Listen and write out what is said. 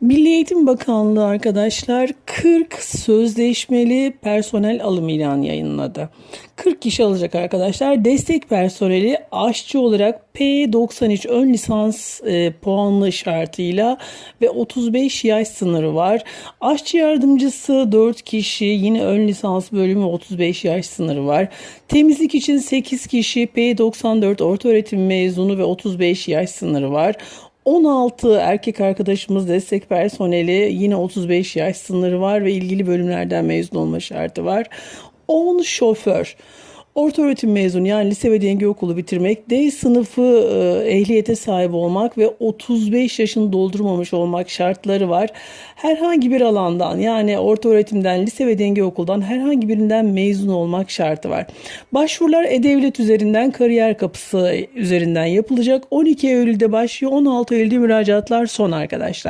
Milli Eğitim Bakanlığı arkadaşlar 40 sözleşmeli personel alım ilanı yayınladı. 40 kişi alacak arkadaşlar. Destek personeli aşçı olarak P93 ön lisans e, puanlı şartıyla ve 35 yaş sınırı var. Aşçı yardımcısı 4 kişi yine ön lisans bölümü 35 yaş sınırı var. Temizlik için 8 kişi P94 orta öğretim mezunu ve 35 yaş sınırı var. 16 erkek arkadaşımız destek personeli yine 35 yaş sınırı var ve ilgili bölümlerden mezun olma şartı var. 10 şoför Orta öğretim mezunu yani lise ve denge okulu bitirmek, D sınıfı e, ehliyete sahip olmak ve 35 yaşını doldurmamış olmak şartları var. Herhangi bir alandan yani orta öğretimden, lise ve denge okuldan herhangi birinden mezun olmak şartı var. Başvurular E-Devlet üzerinden kariyer kapısı üzerinden yapılacak. 12 Eylül'de başlıyor, 16 Eylül'de müracaatlar son arkadaşlar.